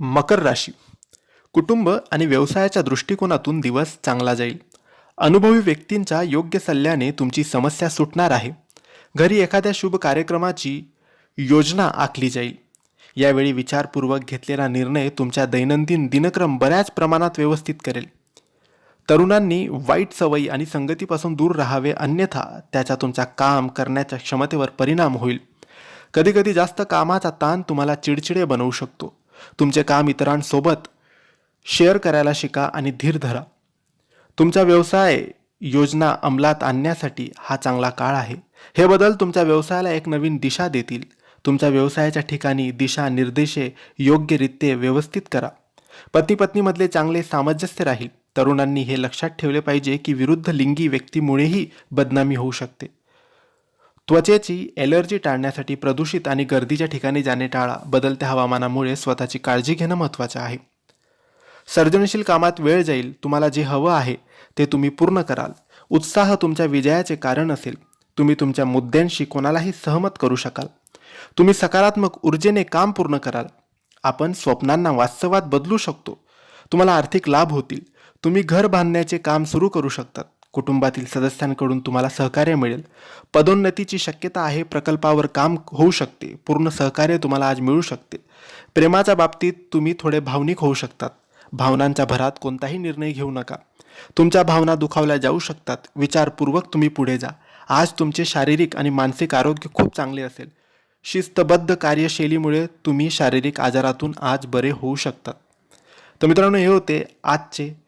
मकर राशी. कुटुंब आणि व्यवसायाच्या दृष्टिकोनातून दिवस चांगला जाईल. अनुभवी व्यक्तींच्या योग्य सल्ल्याने तुमची समस्या सुटणार आहे. घरी एखाद्या शुभ कार्यक्रमाची योजना आखली जाईल. यावेळी विचारपूर्वक घेतलेला निर्णय तुमच्या दैनंदिन दिनक्रम बऱ्याच प्रमाणात व्यवस्थित करेल. तरुणांनी वाईट सवयी आणि संगतीपासून दूर राहावे अन्यथा त्याचा तुमच्या काम करण्याच्या क्षमतेवर परिणाम होईल. कधीकधी जास्त कामाचा ताण तुम्हाला चिडचिडे बनवू शकतो. तुमचे काम इतरांसोबत शेअर करायला शिका आणि धीर धरा. तुमचा व्यवसाय योजना अंमलात आणण्यासाठी हा चांगला काळ आहे. हे बदल तुमच्या व्यवसायाला एक नवीन दिशा देतील. तुमच्या व्यवसायाच्या ठिकाणी दिशा निर्देशे योग्यरित्या व्यवस्थित करा. पती पत्नीमधले चांगले सामंजस्य राहील. तरुणांनी हे लक्षात ठेवले पाहिजे की विरुद्ध लिंगी व्यक्तीमुळेही बदनामी होऊ शकते. त्वचेची ॲलर्जी टाळण्यासाठी प्रदूषित आणि गर्दीच्या ठिकाणी जाणे टाळा. बदलत्या हवामानामुळे स्वतःची काळजी घेणं महत्त्वाचं आहे. सर्जनशील कामात वेळ जाईल. तुम्हाला जे हवं आहे ते तुम्ही पूर्ण कराल. उत्साह तुमच्या विजयाचे कारण असेल. तुम्ही तुमच्या मुद्द्यांशी कोणालाही सहमत करू शकाल. तुम्ही सकारात्मक ऊर्जेने काम पूर्ण कराल. आपण स्वप्नांना वास्तवात बदलू शकतो. तुम्हाला आर्थिक लाभ होतील. तुम्ही घर बांधण्याचे काम सुरू करू शकतात. कुटुंबातील सदस्यांकडून तुम्हाला सहकार्य मिळेल. पदोन्नतीची शक्यता आहे प्रकल्पावर काम होऊ शकते पूर्ण सहकार्य तुम्हाला आज मिळू शकते. प्रेमाच्या बाबतीत तुम्ही थोडे भावनिक होऊ शकतात. भावनांच्या भरात कोणताही निर्णय घेऊ नका. तुमच्या भावना दुखावल्या जाऊ शकतात. विचारपूर्वक तुम्ही पुढे जा. आज तुमचे शारीरिक आणि मानसिक आरोग्य खूप चांगले असेल. शिस्तबद्ध कार्यशैलीमुळे तुम्ही शारीरिक आजारातून आज बरे होऊ शकतात. तर मित्रांनो हे होते आजचे